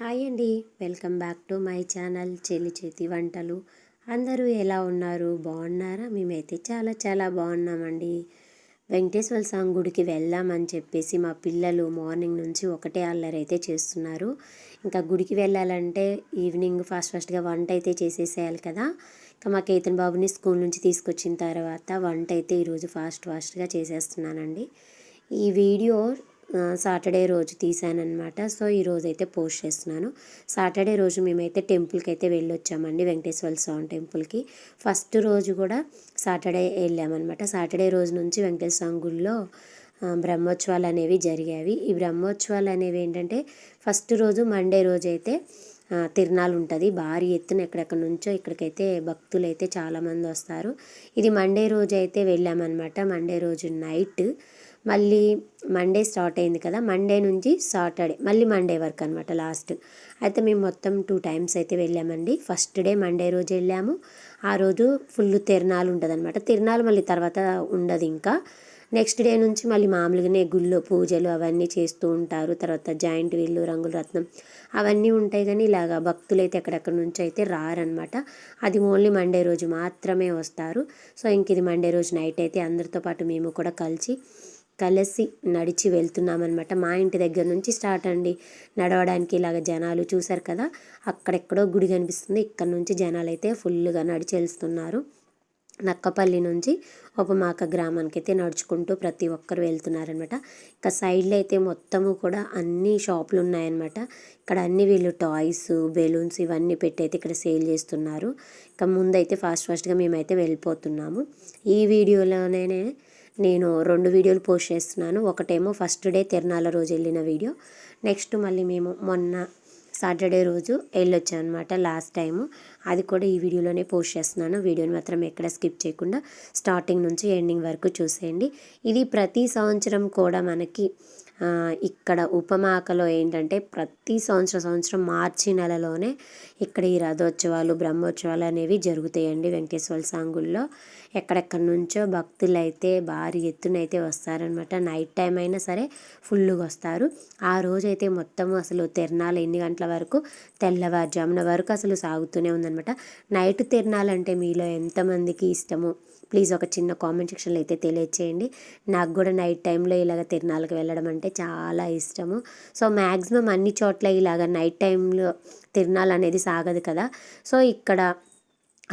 Hi అండి. Welcome back to my channel చెల్లి చేతి వంటలు. అందరూ ఎలా ఉన్నారు? బాగున్నారా? మేమైతే చాలా చాలా బాగున్నామండి. వెంకటేశ్వర స్వామి గుడికి వెళ్దామని చెప్పేసి మా పిల్లలు మార్నింగ్ నుంచి ఒకటే అల్లరైతే చేస్తున్నారు. ఇంకా గుడికి వెళ్ళాలంటే ఈవినింగ్ ఫాస్ట్ ఫాస్ట్గా వంట అయితే చేసేసేయాలి కదా. ఇంకా మా కేతన్ బాబుని స్కూల్ నుంచి తీసుకొచ్చిన తర్వాత వంట అయితే ఈరోజు ఫాస్ట్ ఫాస్ట్గా చేసేస్తున్నానండి. ఈ వీడియో సాటర్డే రోజు తీసానమాట సో ఈరోజు అయితే పోస్ట్ చేస్తున్నాను. సాటర్డే రోజు మేమైతే టెంపుల్కి అయితే వెళ్ళొచ్చామండి వెంకటేశ్వర స్వామి టెంపుల్కి. ఫస్ట్ రోజు కూడా సాటర్డే వెళ్ళామన్నమాట. సాటర్డే రోజు నుంచి వెంకటేశ్వర స్వామి గుడిలో బ్రహ్మోత్సవాలు అనేవి జరిగేవి. ఈ బ్రహ్మోత్సవాలు అనేవి ఏంటంటే ఫస్ట్ రోజు మండే రోజు అయితే తిరునాలు ఉంటుంది. భారీ ఎత్తున ఎక్కడెక్కడ నుంచో ఇక్కడికైతే భక్తులు అయితే చాలామంది వస్తారు. ఇది మండే రోజు అయితే వెళ్ళామన్నమాట. మండే రోజు నైట్ మళ్ళీ మండే స్టార్ట్ అయింది కదా మండే నుంచి సాటర్డే మళ్ళీ మండే వరకు అనమాట లాస్ట్ అయితే మేము మొత్తం టూ టైమ్స్ అయితే వెళ్ళామండి. ఫస్ట్ డే మండే రోజు వెళ్ళాము. ఆ రోజు ఫుల్ తిరణాలు ఉంటుంది అనమాట తిరణాలు మళ్ళీ తర్వాత ఉండదు ఇంకా. నెక్స్ట్ డే నుంచి మళ్ళీ మామూలుగానే గుళ్ళో పూజలు అవన్నీ చేస్తూ ఉంటారు. తర్వాత జాయింట్ వీళ్ళు రంగుల రత్నం అవన్నీ ఉంటాయి కానీ ఇలాగ భక్తులు అయితే ఎక్కడెక్కడ నుంచి అయితే రారనమాట అది ఓన్లీ మండే రోజు మాత్రమే వస్తారు. సో ఇంక ఇది మండే రోజు నైట్ అయితే అందరితో పాటు మేము కూడా కలిసి కలిసి నడిచి వెళ్తున్నామన్నమాట. మా ఇంటి దగ్గర నుంచి స్టార్ట్ అండి. నడవడానికి ఇలాగ జనాలు చూశారు కదా అక్కడెక్కడో గుడి కనిపిస్తుంది. ఇక్కడ నుంచి జనాలు అయితే ఫుల్గా నడిచి వెళ్తున్నారు. నక్కపల్లి నుంచి ఉపమాక గ్రామానికి అయితే నడుచుకుంటూ ప్రతి ఒక్కరు వెళ్తున్నారనమాట ఇంకా సైడ్లో అయితే మొత్తము కూడా అన్ని షాపులు ఉన్నాయన్నమాట. ఇక్కడ అన్ని వీళ్ళు టాయ్స్ బెలూన్స్ ఇవన్నీ పెట్టి అయితే ఇక్కడ సేల్ చేస్తున్నారు. ఇంకా ముందైతే ఫాస్ట్ ఫాస్ట్గా మేమైతే వెళ్ళిపోతున్నాము. ఈ వీడియోలోనే నేను రెండు వీడియోలు పోస్ట్ చేస్తున్నాను. ఒకటేమో ఫస్ట్ డే తిరునాల రోజు వెళ్ళిన వీడియో. నెక్స్ట్ మళ్ళీ మేము మొన్న సాటర్డే రోజు వెళ్ళొచ్చాం అనమాట లాస్ట్ టైము. అది కూడా ఈ వీడియోలోనే పోస్ట్ చేస్తున్నాను. వీడియోని మాత్రం ఎక్కడ స్కిప్ చేయకుండా స్టార్టింగ్ నుంచి ఎండింగ్ వరకు చూసేయండి. ఇది ప్రతి సంవత్సరం కూడా మనకి ఇక్కడ ఉపమాకలో ఏంటంటే ప్రతి సంవత్సరం సంవత్సరం మార్చి నెలలోనే ఇక్కడ ఈ రథోత్సవాలు బ్రహ్మోత్సవాలు అనేవి జరుగుతాయండి వెంకటేశ్వర సాంగుల్లో. ఎక్కడెక్కడి నుంచో భక్తులు అయితే భారీ ఎత్తున అయితే వస్తారనమాట నైట్ టైం అయినా సరే ఫుల్గా వస్తారు. ఆ రోజైతే మొత్తం అసలు తిరణాలు ఎన్ని గంటల వరకు? తెల్లవారుజామున వరకు అసలు సాగుతూనే ఉందనమాట నైట్ తిరణాలు అంటే మీలో ఎంతమందికి ఇష్టమో ప్లీజ్ ఒక చిన్న కామెంట్ సెక్షన్లో అయితే తెలియచేయండి. నాకు కూడా నైట్ టైంలో ఇలాగ తిరణాలకు వెళ్ళడం అంటే చాలా ఇష్టము. సో మ్యాక్సిమం అన్ని చోట్ల ఇలాగ నైట్ టైంలో తిరణాలు అనేది సాగదు కదా. సో ఇక్కడ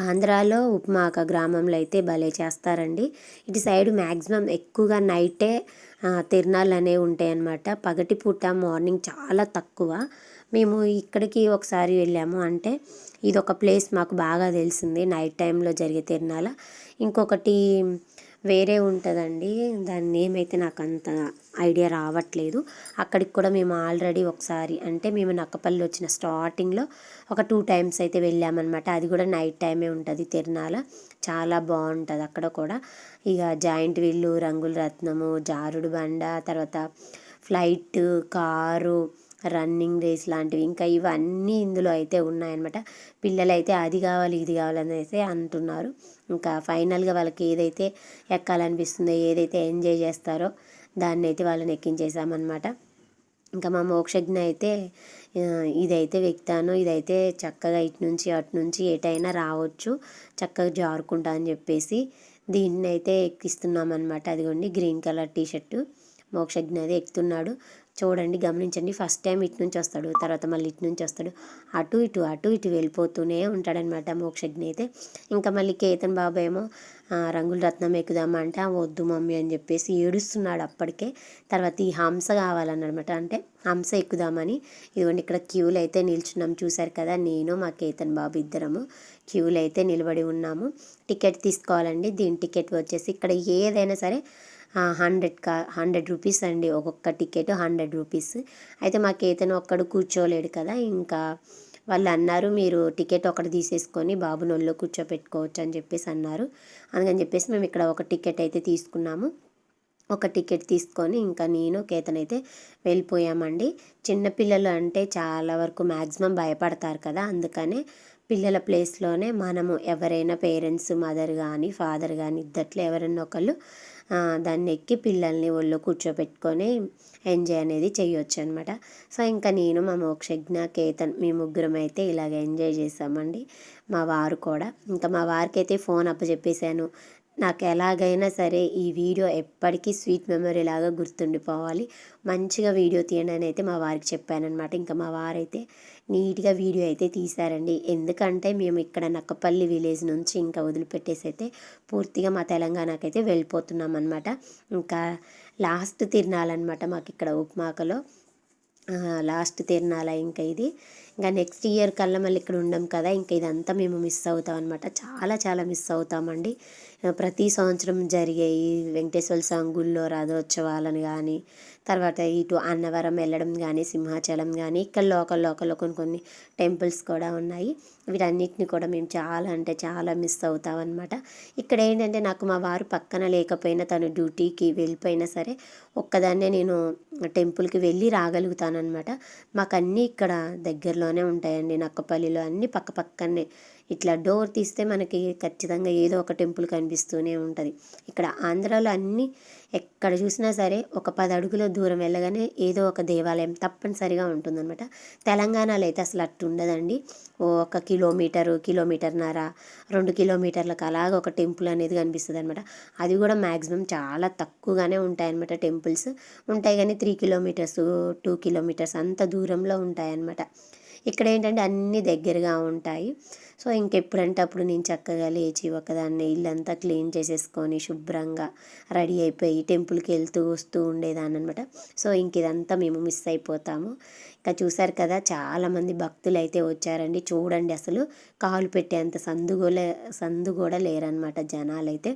ఆంధ్రాలో ఉపమాక గ్రామంలో అయితే భలే చేస్తారండి. ఇటు సైడ్ మ్యాక్సిమం ఎక్కువగా నైటే ఆ, తిరణాలు అనేవి ఉంటాయన్నమాట. పగటి పగటిపూట మార్నింగ్ చాలా తక్కువ. మేము ఇక్కడికి ఒకసారి వెళ్ళాము అంటే ఇది ఒక ప్లేస్ మాకు బాగా తెలిసింది నైట్ టైంలో జరిగే తిరణాల ఇంకొకటి వేరే ఉంటుందండి. దాని నేమ్ అయితే నాకు అంత ఐడియా రావట్లేదు. అక్కడికి కూడా మేము ఆల్రెడీ ఒకసారి అంటే మేము నక్కపల్లి వచ్చిన స్టార్టింగ్లో ఒక టూ టైమ్స్ అయితే వెళ్ళామన్నమాట. అది కూడా నైట్ టైమే ఉంటుంది తిరణాల చాలా బాగుంటుంది అక్కడ కూడా. ఇక జాయింట్ వీళ్ళు రంగుల రత్నము జారుడు బండ తర్వాత ఫ్లైట్ కారు రన్నింగ్ రేస్ లాంటివి ఇంకా ఇవన్నీ ఇందులో అయితే ఉన్నాయన్నమాట. పిల్లలైతే అది కావాలి ఇది కావాలని అయితే అంటున్నారు. ఇంకా ఫైనల్గా వాళ్ళకి ఏదైతే ఎక్కాలనిపిస్తుందో ఏదైతే ఎంజాయ్ చేస్తారో దాన్ని అయితే వాళ్ళని ఎక్కించేసామన్నమాట ఇంకా మా మోక్షజ్ఞ అయితే ఇదైతే వెక్తాను. ఇదైతే చక్కగా ఇటు నుంచి అటు నుంచి ఎటైనా రావచ్చు చక్కగా జారుకుంటా అని చెప్పేసి దీన్ని అయితే ఎక్కిస్తున్నాం అనమాట అదిగోండి green colour T shirt Mokshagna అది ఎక్కుతున్నాడు. చూడండి గమనించండి. ఫస్ట్ టైం ఇటు నుంచి వస్తాడు తర్వాత మళ్ళీ ఇటు నుంచి వస్తాడు. అటు ఇటు అటు ఇటు వెళ్ళిపోతూనే ఉంటాడనమాట మోక్షజ్ఞ అయితే. ఇంకా మళ్ళీ కేతన్ బాబు ఏమో రంగుల రత్నం ఎక్కుదామంటే వద్దు మమ్మీ అని చెప్పేసి ఏడుస్తున్నాడు అప్పటికే. తర్వాత ఈ హంస కావాలన్నమాట. అంటే హంస ఎక్కుదామని. ఇదిగోండి ఇక్కడ క్యూలు అయితే నిల్చున్నాం. చూశారు కదా నేను మా కేతన్ బాబు ఇద్దరము క్యూలు అయితే నిలబడి ఉన్నాము. టికెట్ తీసుకోవాలండి. దీని టికెట్ వచ్చేసి ఇక్కడ ఏదైనా సరే హండ్రెడ్ కా హండ్రెడ్ రూపీస్ అండి ఒక్కొక్క టికెట్ హండ్రెడ్ రూపీస్. అయితే మా కేతన్ ఒక్కడు కూర్చోలేడు కదా ఇంకా వాళ్ళు అన్నారు మీరు టికెట్ ఒకటి తీసేసుకొని బాబు నొల్లో కూర్చోపెట్టుకోవచ్చు అని చెప్పేసి అన్నారు. అందుకని చెప్పేసి మేము ఇక్కడ ఒక టికెట్ అయితే తీసుకున్నాము. ఒక టికెట్ తీసుకొని ఇంకా నేను కేతన్ అయితే వెళ్ళిపోయామండి. చిన్నపిల్లలు అంటే చాలా వరకు మ్యాక్సిమం భయపడతారు కదా అందుకనే పిల్లల ప్లేస్లోనే మనము ఎవరైనా పేరెంట్స్ మదర్ కానీ ఫాదర్ కానీ ఇద్దట్లో ఎవరైనా ఒకళ్ళు దాన్ని ఎక్కి పిల్లల్ని ఒళ్ళో కూర్చోబెట్టుకొని ఎంజాయ్ అనేది చేయొచ్చు అనమాట సో ఇంకా నేను మా మోక్షజ్ఞ కేతన్ మీ ముగ్గురం అయితే ఇలాగ ఎంజాయ్ చేసామండి మా వారు కూడా. ఇంకా మా వారికి అయితే ఫోన్ అప్పచెప్పేశాను. నాకు ఎలాగైనా సరే ఈ వీడియో ఎప్పటికీ స్వీట్ మెమరీ లాగా గుర్తుండిపోవాలి. మంచిగా వీడియో తీయండి అని అయితే మా వారికి చెప్పానమాట ఇంకా మా వారైతే నీట్గా వీడియో అయితే తీశారండి. ఎందుకంటే మేము ఇక్కడ నక్కపల్లి విలేజ్ నుంచి ఇంకా వదిలిపెట్టేసి అయితే పూర్తిగా మా తెలంగాణకైతే వెళ్ళిపోతున్నాం అనమాట ఇంకా లాస్ట్ తిరణాలన్నమాట మాకు ఇక్కడ ఉప్మాకలో. లాస్ట్ తిరణాల ఇంకా ఇది. ఇంకా నెక్స్ట్ ఇయర్ కల్లా మళ్ళీ ఇక్కడ ఉండం కదా ఇంకా ఇదంతా మేము మిస్ అవుతాం అనమాట చాలా చాలా మిస్ అవుతామండి. ప్రతి సంవత్సరం జరిగే ఈ వెంకటేశ్వర స్వామి గుళ్ళో రథోత్సవాలను కానీ తర్వాత ఇటు అన్నవరం వెళ్ళడం కానీ సింహాచలం కానీ ఇక్కడ లోకల్ లోకల్లో కొన్ని కొన్ని టెంపుల్స్ కూడా ఉన్నాయి. వీటన్నిటిని కూడా మేము చాలా అంటే చాలా మిస్ అవుతాం అనమాట ఇక్కడ ఏంటంటే నాకు మా వారు పక్కన లేకపోయినా తను డ్యూటీకి వెళ్ళిపోయినా సరే ఒక్కదాన్నే నేను టెంపుల్కి వెళ్ళి రాగలుగుతానమాట మాకు అన్నీ ఇక్కడ దగ్గరలోనే ఉంటాయండి నక్కపల్లిలో అన్నీ పక్క పక్కనే. ఇట్లా డోర్ తీస్తే మనకి ఖచ్చితంగా ఏదో ఒక టెంపుల్ కనిపిస్తూనే ఉంటుంది. ఇక్కడ ఆంధ్రాలో అన్నీ ఎక్కడ చూసినా సరే ఒక పది అడుగుల దూరం వెళ్ళగానే ఏదో ఒక దేవాలయం తప్పనిసరిగా ఉంటుందన్నమాట. తెలంగాణలో అయితే అసలు అట్టు ఉండదండి ఓ ఒక కిలోమీటరు కిలోమీటర్న్నర రెండు కిలోమీటర్లకు అలాగ ఒక టెంపుల్ అనేది కనిపిస్తుంది అనమాట అది కూడా మ్యాక్సిమం చాలా తక్కువగానే ఉంటాయన్నమాట టెంపుల్స్. ఉంటాయి కానీ త్రీ కిలోమీటర్స్ టూ కిలోమీటర్స్ అంత దూరంలో ఉంటాయన్నమాట ఇక్కడ ఏంటంటే అన్నీ దగ్గరగా ఉంటాయి. సో ఇంకెప్పుడంటే అప్పుడు నేను చక్కగా లేచి ఒకదాన్ని ఇల్లంతా క్లీన్ చేసేసుకొని శుభ్రంగా రెడీ అయిపోయి టెంపుల్కి వెళ్తూ వస్తూ ఉండేదాన్ని అనమాట సో ఇంక ఇదంతా మేము మిస్ అయిపోతాము. ఇంకా చూసారు కదా చాలామంది భక్తులు అయితే వచ్చారండి. చూడండి అసలు కాలు పెట్టేంత సందు కూడా సందు కూడా లేరనమాట జనాలు అయితే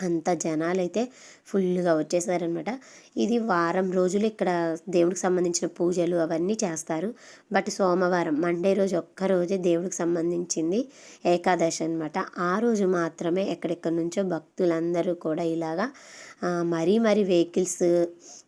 అంత జనాలు అయితే ఫుల్గా వచ్చేసారనమాట ఇది వారం రోజులు ఇక్కడ దేవుడికి సంబంధించిన పూజలు అవన్నీ చేస్తారు. బట్ సోమవారం మండే రోజు ఒక్క రోజే దేవుడికి సంబంధించింది ఏకాదశి అనమాట ఆ రోజు మాత్రమే ఎక్కడెక్కడి నుంచో భక్తులందరూ కూడా ఇలాగా మరీ మరీ వెహికల్స్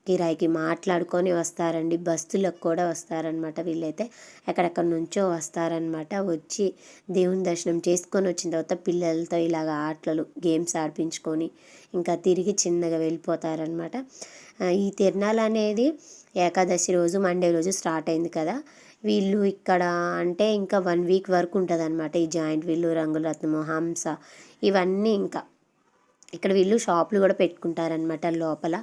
కిరాయికి మాట్లాడుకొని వస్తారండి. బస్సులకు కూడా వస్తారనమాట వీళ్ళైతే. ఎక్కడెక్కడి నుంచో వస్తారనమాట వచ్చి దేవుని దర్శనం చేసుకొని వచ్చిన తర్వాత పిల్లలతో ఇలాగ ఆటలు గేమ్స్ ఆడిపించుకొని ఇంకా తిరిగి చిన్నగా వెళ్ళిపోతారనమాట ఈ తిరణాలు అనేది ఏకాదశి రోజు మండే రోజు స్టార్ట్ అయింది కదా. వీళ్ళు ఇక్కడ అంటే ఇంకా వన్ వీక్ వరకు ఉంటుంది అనమాట ఈ జాయింట్ వీళ్ళు రంగురత్నము హంస ఇవన్నీ ఇంకా ఇక్కడ వీళ్ళు షాపులు కూడా పెట్టుకుంటారనమాట లోపల.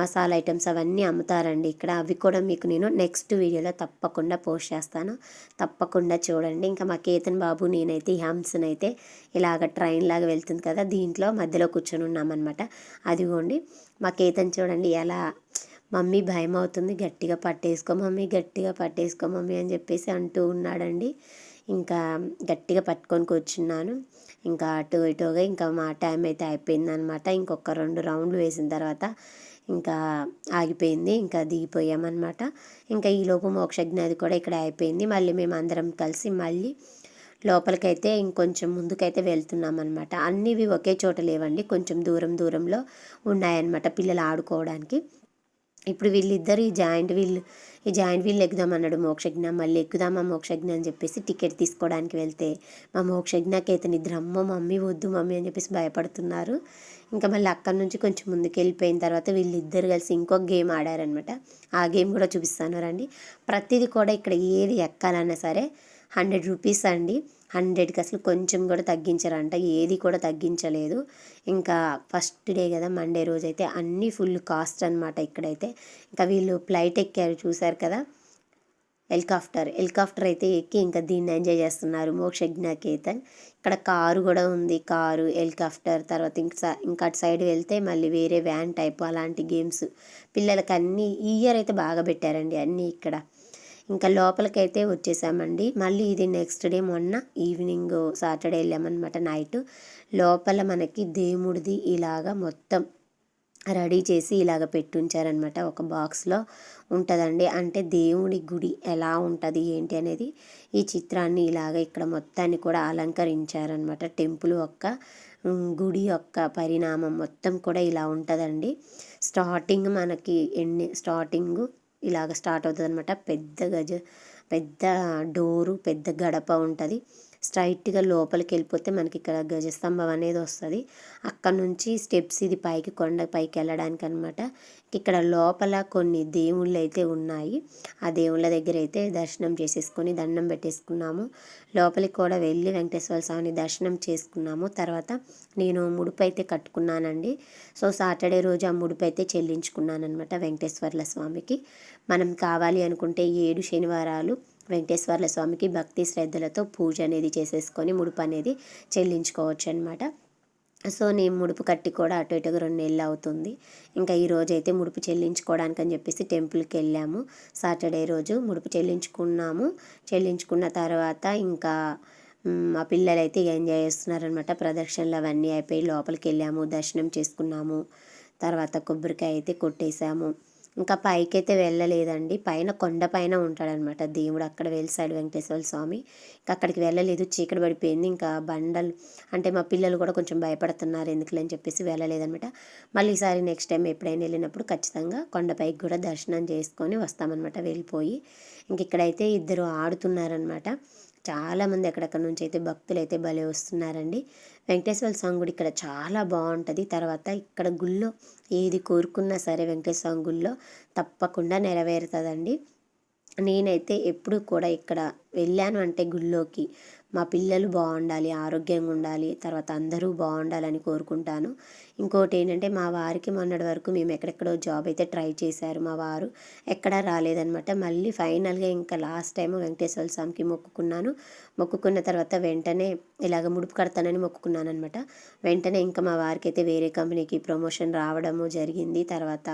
మసాలా ఐటమ్స్ అవన్నీ అమ్ముతారండి ఇక్కడ. అవి కూడా మీకు నేను నెక్స్ట్ వీడియోలో తప్పకుండా పోస్ట్ చేస్తాను. తప్పకుండా చూడండి. ఇంకా మా కేతన్ బాబు నేనైతే ఈ అయితే ఇలాగ ట్రైన్ లాగా వెళ్తుంది కదా దీంట్లో మధ్యలో కూర్చొని ఉన్నామన్నమాట. అదిగోండి. మా కేతన్ చూడండి ఎలా మమ్మీ భయం అవుతుంది గట్టిగా పట్టేసుకో మమ్మీ గట్టిగా పట్టేసుకో మమ్మీ అని చెప్పేసి అంటూ ఉన్నాడండి. ఇంకా గట్టిగా పట్టుకొని కూర్చున్నాను. ఇంకా అటు ఇటుగా ఇంకా మా టైం అయితే అయిపోయిందనమాట ఇంకొక రెండు రౌండ్లు వేసిన తర్వాత ఇంకా ఆగిపోయింది. ఇంకా దిగిపోయామన్నమాట. ఇంకా ఈలోపు మోక్షజ్ఞ అది కూడా ఇక్కడ అయిపోయింది. మళ్ళీ మేము అందరం కలిసి మళ్ళీ లోపలికైతే ఇంకొంచెం ముందుకైతే వెళ్తున్నాం అనమాట అన్నివి ఒకే చోట లేవండి. కొంచెం దూరం దూరంలో ఉన్నాయన్నమాట పిల్లలు ఆడుకోవడానికి. ఇప్పుడు వీళ్ళిద్దరు ఈ జాయింట్ వీల్ ఈ జాయింట్ వీల్ ఎక్కుదాం అన్నాడు మోక్షజ్ఞ. మళ్ళీ ఎక్కుదామా మోక్షజ్ఞ అని చెప్పేసి టికెట్ తీసుకోవడానికి వెళ్తే మా మోక్షజ్ఞకి అతని నిద్ర అమ్మ మమ్మీ వద్దు మమ్మీ అని చెప్పేసి భయపడుతున్నారు. ఇంకా మళ్ళీ అక్కడి నుంచి కొంచెం ముందుకు వెళ్ళిపోయిన తర్వాత వీళ్ళిద్దరు కలిసి ఇంకొక గేమ్ ఆడారనమాట ఆ గేమ్ కూడా చూపిస్తాను రండి. ప్రతిదీ కూడా ఇక్కడ ఏది ఎక్కాలన్నా సరే హండ్రెడ్ రూపీస్ అండి. హండ్రెడ్కి అసలు కొంచెం కూడా తగ్గించరంట. ఏది కూడా తగ్గించలేదు. ఇంకా ఫస్ట్ డే కదా మండే రోజు అయితే అన్నీ ఫుల్ కాస్ట్ అనమాట ఇక్కడైతే. ఇంకా వీళ్ళు ఫ్లైట్ ఎక్కారు చూశారు కదా హెలికాప్టర్. హెలికాప్టర్ అయితే ఎక్కి ఇంకా దీన్ని ఎంజాయ్ చేస్తున్నారు మోక్షజ్ఞకేతన్ ఇక్కడ కారు కూడా ఉంది కారు హెలికాప్టర్ తర్వాత ఇంకా ఇంకా అటు సైడ్ వెళ్తే మళ్ళీ వేరే వ్యాన్ టైప్ అలాంటి గేమ్స్. పిల్లలకి అన్నీ ఈ ఇయర్ అయితే బాగా పెట్టారండి అన్నీ ఇక్కడ. ఇంకా లోపలికైతే వచ్చేసామండి. మళ్ళీ ఇది నెక్స్ట్ డే మొన్న ఈవినింగ్ సాటర్డే వెళ్ళామన్నమాట నైట్. లోపల మనకి దేవుడిది ఇలాగా మొత్తం రెడీ చేసి ఇలాగ పెట్టుంచారనమాట ఒక బాక్స్లో ఉంటుందండి. అంటే దేవుడి గుడి ఎలా ఉంటుంది ఏంటి అనేది ఈ చిత్రాన్ని ఇలాగ ఇక్కడ మొత్తాన్ని కూడా అలంకరించారనమాట టెంపుల్ యొక్క గుడి యొక్క పరిణామం మొత్తం కూడా ఇలా ఉంటుందండి. స్టార్టింగ్ మనకి ఎన్ని స్టార్టింగ్ ఇలాగ స్టార్ట్ అవుతుంది అనమాట పెద్ద గజ పెద్ద డోరు పెద్ద గడప ఉంటుంది. స్ట్రైట్గా లోపలికి వెళ్ళిపోతే మనకి ఇక్కడ గజస్తంభం అనేది వస్తుంది. అక్కడ నుంచి స్టెప్స్ ఇది పైకి కొండ పైకి వెళ్ళడానికి అనమాట ఇక్కడ లోపల కొన్ని దేవుళ్ళు అయితే ఉన్నాయి. ఆ దేవుళ్ళ దగ్గర అయితే దర్శనం చేసేసుకొని దండం పెట్టేసుకున్నాము. లోపలికి కూడా వెళ్ళి వెంకటేశ్వర స్వామిని దర్శనం చేసుకున్నాము. తర్వాత నేను ముడుపు అయితే కట్టుకున్నానండి. సో సాటర్డే రోజు ఆ ముడుపు అయితే చెల్లించుకున్నాను అనమాట వెంకటేశ్వర్ల స్వామికి. మనం కావాలి అనుకుంటే ఏడు శనివారాలు వెంకటేశ్వర్ల స్వామికి భక్తి శ్రద్ధలతో పూజ అనేది చేసేసుకొని ముడుపు అనేది చెల్లించుకోవచ్చు అనమాట సో నేను ముడుపు కట్టి కూడా అటు ఇటుగా రెండు నెలలు అవుతుంది. ఇంకా ఈ రోజు అయితే ముడుపు చెల్లించుకోవడానికి అని చెప్పేసి టెంపుల్కి వెళ్ళాము. సాటర్డే రోజు ముడుపు చెల్లించుకున్నాము. చెల్లించుకున్న తర్వాత ఇంకా మా పిల్లలు అయితే ఎంజాయ్ చేస్తున్నారనమాట ప్రదక్షిణలు అవన్నీ అయిపోయి లోపలికి వెళ్ళాము. దర్శనం చేసుకున్నాము. తర్వాత కొబ్బరికాయ అయితే కొట్టేశాము ఇంకా పైకైతే వెళ్ళలేదండి. పైన కొండ పైన ఉంటాడనమాట దేవుడు. అక్కడ వెలిసాడు వెంకటేశ్వర స్వామి. ఇంకా అక్కడికి వెళ్ళలేదు. చీకటి పడిపోయింది. ఇంకా బండలు అంటే మా పిల్లలు కూడా కొంచెం భయపడుతున్నారు. ఎందుకులే అని చెప్పేసి వెళ్ళలేదనమాట. మళ్ళీ ఈసారి నెక్స్ట్ టైం ఎప్పుడైనా వెళ్ళినప్పుడు ఖచ్చితంగా కొండపైకి కూడా దర్శనం చేసుకొని వస్తామన్నమాట వెళ్ళిపోయి. ఇంక ఇక్కడైతే ఇద్దరు ఆడుతున్నారనమాట. చాలామంది ఎక్కడెక్కడ నుంచి అయితే భక్తులు అయితే భలే వస్తున్నారండి. వెంకటేశ్వర స్వామి గుడి ఇక్కడ చాలా బాగుంటుంది. తర్వాత ఇక్కడ గుళ్ళో ఏది కోరుకున్నా సరే వెంకటేశ్వర స్వామి గుళ్ళో తప్పకుండా నెరవేరుతుందండి. నేనైతే ఎప్పుడు కూడా ఇక్కడ వెళ్ళాను అంటే గుళ్ళోకి. మా పిల్లలు బాగుండాలి ఆరోగ్యంగా ఉండాలి తర్వాత అందరూ బాగుండాలని కోరుకుంటాను. ఇంకోటి ఏంటంటే మా వారికి మొన్నటి వరకు మేము ఎక్కడెక్కడో జాబ్ అయితే ట్రై చేశారు. మా వారు ఎక్కడా రాలేదనమాట మళ్ళీ ఫైనల్గా ఇంకా లాస్ట్ టైం వెంకటేశ్వర స్వామికి మొక్కుకున్నాను. మొక్కుకున్న తర్వాత వెంటనే ఇలాగ ముడుపు కడతానని మొక్కుకున్నాను అనమాట వెంటనే ఇంకా మా వారికి అయితే వేరే కంపెనీకి ప్రమోషన్ రావడము జరిగింది. తర్వాత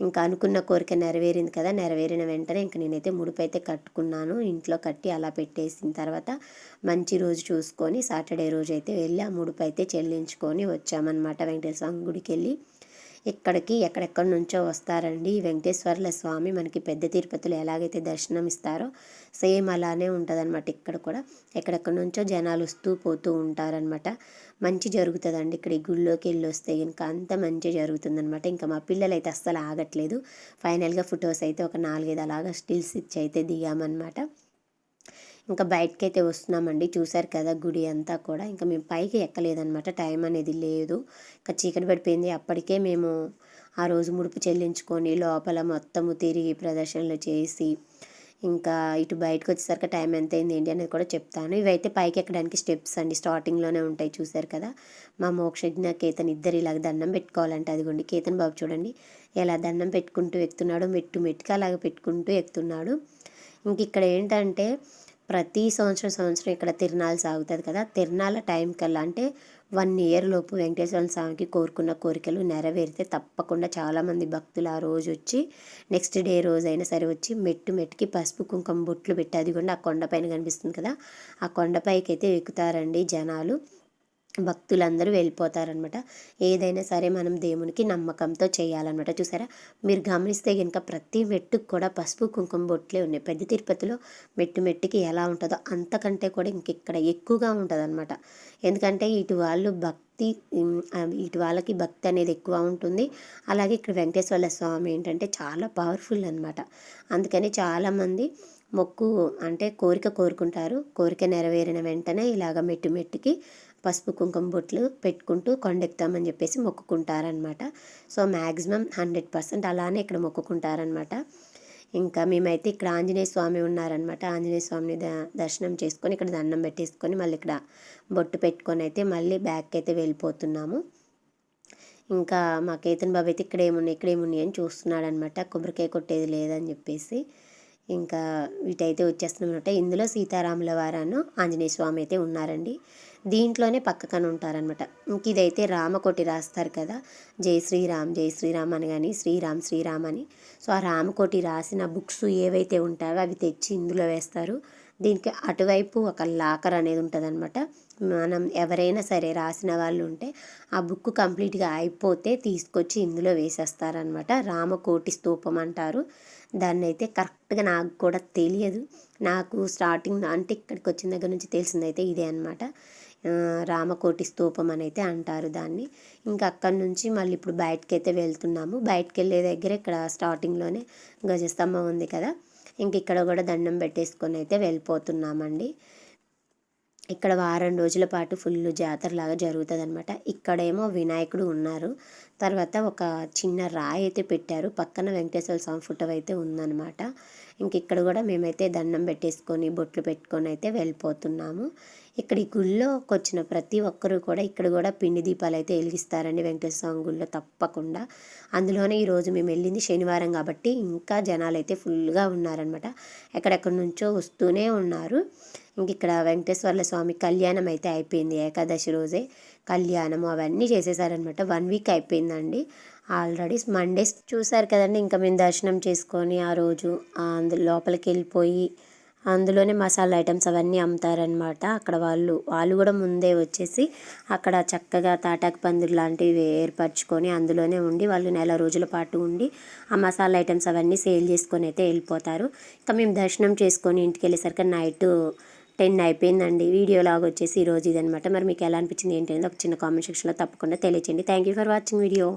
ఇంకా అనుకున్న కోరిక నెరవేరింది కదా! నెరవేరిన వెంటనే ఇంక నేనైతే ముడుపు అయితే కట్టుకున్నాను. ఇంట్లో కట్టి అలా పెట్టేసిన తర్వాత మంచి రోజు చూసుకొని సాటర్డే రోజు అయితే వెళ్ళి ఆ ముడుపు అయితే చెల్లించుకొని వచ్చామన్నమాట వెంకటేశ్వర గుడికి వెళ్ళి ఇక్కడికి ఎక్కడెక్కడి నుంచో వస్తారండి. వెంకటేశ్వర్ల స్వామి మనకి పెద్ద తిరుపతిలో ఎలాగైతే దర్శనం ఇస్తారో సేమ్ అలానే ఉంటుందన్నమాట ఇక్కడ కూడా. ఎక్కడెక్కడి నుంచో జనాలు వస్తూ పోతూ ఉంటారనమాట మంచి జరుగుతుందండి ఇక్కడ ఈ గుళ్ళోకి వెళ్ళి వస్తే ఇంకా అంత మంచి జరుగుతుందనమాట ఇంకా మా పిల్లలు అయితే అస్సలు ఆగట్లేదు. ఫైనల్గా ఫొటోస్ అయితే ఒక నాలుగైదు అలాగా స్టిల్స్ ఇచ్చి అయితే దిగామన్నమాట. ఇంకా బయటకైతే అయితే వస్తున్నామండి. చూసారు కదా గుడి అంతా కూడా. ఇంకా మేము పైకి ఎక్కలేదనమాట టైం అనేది లేదు. ఇంకా చీకటి పడిపోయింది. అప్పటికే మేము ఆ రోజు ముడుపు చెల్లించుకొని లోపల మొత్తము తిరిగి ప్రదర్శనలు చేసి ఇంకా ఇటు బయటకు వచ్చేసరికి టైం ఎంత అయింది ఏంటి అనేది కూడా చెప్తాను. ఇవైతే పైకి ఎక్కడానికి స్టెప్స్ అండి. స్టార్టింగ్లోనే ఉంటాయి చూశారు కదా. మా మోక్షజ్ఞ కేతన్ ఇద్దరు ఇలాగ దండం పెట్టుకోవాలంటే అదిగోండి. కేతన్ బాబు చూడండి. ఎలా దండం పెట్టుకుంటూ ఎక్కుతున్నాడు. మెట్టు మెట్టుగా అలాగ పెట్టుకుంటూ ఎక్కుతున్నాడు. ఇంక ఇక్కడ ఏంటంటే ప్రతి సంవత్సరం సంవత్సరం ఇక్కడ తిరునాళ్ళు సాగుతుంది కదా. తిరునాళ్ళ టైం కల్లా అంటే వన్ ఇయర్ లోపు వెంకటేశ్వర స్వామికి కోరుకున్న కోరికలు నెరవేరితే తప్పకుండా చాలామంది భక్తులు ఆ రోజు వచ్చి నెక్స్ట్ డే రోజు అయినా సరే వచ్చి మెట్టు మెట్టుకి పసుపు కుంకుమ బొట్లు పెట్టి అది కూడా ఆ కొండపైన కనిపిస్తుంది కదా. ఆ కొండపైకి అయితే ఎక్కుతారండి జనాలు. భక్తులందరూ వెళ్ళిపోతారనమాట ఏదైనా సరే మనం దేవునికి నమ్మకంతో చేయాలన్నమాట. చూసారా? మీరు గమనిస్తే కనుక ప్రతి మెట్టుకు కూడా పసుపు కుంకుమ బొట్లే ఉన్నాయి. పెద్ద తిరుపతిలో మెట్టు మెట్టుకి ఎలా ఉంటుందో అంతకంటే కూడా ఇంకెక్కడ ఎక్కువగా ఉంటుందన్నమాట. ఎందుకంటే ఇటు వాళ్ళు భక్తి ఇటు వాళ్ళకి భక్తి అనేది ఎక్కువ ఉంటుంది. అలాగే ఇక్కడ వెంకటేశ్వర స్వామి ఏంటంటే చాలా పవర్ఫుల్ అనమాట అందుకని చాలామంది మొక్కు అంటే కోరిక కోరుకుంటారు. కోరిక నెరవేరిన వెంటనే ఇలాగ మెట్టు మెట్టుకి పసుపు కుంకుమ బొట్లు పెట్టుకుంటూ కొండెక్కుతామని చెప్పేసి మొక్కుకుంటారనమాట సో మ్యాక్సిమం హండ్రెడ్ పర్సెంట్ అలానే ఇక్కడ మొక్కుకుంటారనమాట ఇంకా మేమైతే ఇక్కడ ఆంజనేయ స్వామి ఉన్నారనమాట ఆంజనేయ స్వామిని దర్శనం చేసుకొని ఇక్కడ దండం పెట్టేసుకొని మళ్ళీ ఇక్కడ బొట్టు పెట్టుకొని అయితే మళ్ళీ బ్యాక్ అయితే వెళ్ళిపోతున్నాము. ఇంకా మా కేతన్ బాబు అయితే ఇక్కడ ఏమున్నాయి ఇక్కడ ఏమున్నాయి అని చూస్తున్నాడనమాట కొబ్బరికాయ కొట్టేది లేదని చెప్పేసి. ఇంకా వీటైతే వచ్చేస్తున్నామన్నమాట ఇందులో సీతారాముల వారాను ఆంజనేయ స్వామి అయితే ఉన్నారండి. దీంట్లోనే పక్కన ఉంటారనమాట ఇంక ఇదైతే రామకోటి రాస్తారు కదా. జై శ్రీరామ్ జై శ్రీరామ్ అని కానీ శ్రీరామ్ శ్రీరామ్ అని. సో ఆ రామకోటి రాసిన బుక్స్ ఏవైతే ఉంటాయో అవి తెచ్చి ఇందులో వేస్తారు. దీనికి అటువైపు ఒక లాకర్ అనేది ఉంటుంది మనం ఎవరైనా సరే రాసిన వాళ్ళు ఉంటే ఆ బుక్ కంప్లీట్గా అయిపోతే తీసుకొచ్చి ఇందులో వేసేస్తారనమాట రామకోటి స్తూపం అంటారు. దాన్ని అయితే కరెక్ట్గా నాకు కూడా తెలియదు. నాకు స్టార్టింగ్ అంటే ఇక్కడికి వచ్చిన దగ్గర నుంచి తెలిసిందైతే ఇదే అనమాట రామకోటి స్తూపం అని అయితే అంటారు దాన్ని. ఇంకా అక్కడి నుంచి మళ్ళీ ఇప్పుడు బయటకి అయితే వెళ్తున్నాము. బయటకు వెళ్ళే దగ్గర ఇక్కడ స్టార్టింగ్లోనే గజస్తంభం ఉంది కదా. ఇంక ఇక్కడ కూడా దండం పెట్టేసుకొని అయితే వెళ్ళిపోతున్నామండి. ఇక్కడ వారం రోజుల పాటు ఫుల్ జాతరలాగా జరుగుతుంది అనమాట ఇక్కడేమో వినాయకుడు ఉన్నారు. తర్వాత ఒక చిన్న రాయి అయితే పెట్టారు. పక్కన వెంకటేశ్వర స్వామి ఫోటో అయితే ఉందన్నమాట. ఇంక ఇక్కడ కూడా మేమైతే దండం పెట్టేసుకొని బొట్లు పెట్టుకొని అయితే వెళ్ళిపోతున్నాము. ఇక్కడ ఈ గుళ్ళోకి వచ్చిన ప్రతి ఒక్కరూ కూడా ఇక్కడ కూడా పిండి దీపాలు అయితే వెలిగిస్తారండి వెంకటేశ్వర స్వామి గుళ్ళో తప్పకుండా. అందులోనే ఈరోజు మేము వెళ్ళింది శనివారం కాబట్టి ఇంకా జనాలు అయితే ఫుల్గా ఉన్నారనమాట ఎక్కడెక్కడి నుంచో వస్తూనే ఉన్నారు. ఇంక ఇక్కడ వెంకటేశ్వర్ల స్వామి కళ్యాణం అయితే అయిపోయింది ఏకాదశి రోజే. కళ్యాణం అవన్నీ చేసేసారనమాట వన్ వీక్ అయిపోయిందండి. ఆల్రెడీ మండేస్ చూసారు కదండి ఇంకా మేము దర్శనం చేసుకొని ఆ రోజు అందు లోపలికి వెళ్ళిపోయి అందులోనే మసాలా ఐటమ్స్ అవన్నీ అమ్ముతారనమాట అక్కడ వాళ్ళు వాళ్ళు కూడా ముందే వచ్చేసి అక్కడ చక్కగా తాటాకు పందిరి లాంటివి ఏర్పరచుకొని అందులోనే ఉండి వాళ్ళు నెల రోజుల పాటు ఉండి ఆ మసాలా ఐటమ్స్ అవన్నీ సేల్ చేసుకొని అయితే వెళ్ళిపోతారు. ఇంకా మేము దర్శనం చేసుకొని ఇంటికి వెళ్ళేసరికి నైట్ టెన్ అయిపోయిందండి. వీడియో లాగా వచ్చేసి ఈరోజు ఇదనమాట మరి మీకు ఎలా అనిపించింది ఏంటి అనేది ఒక చిన్న కామెంట్ సెక్షన్లో తప్పకుండా తెలియచేయండి. Thank you for watching video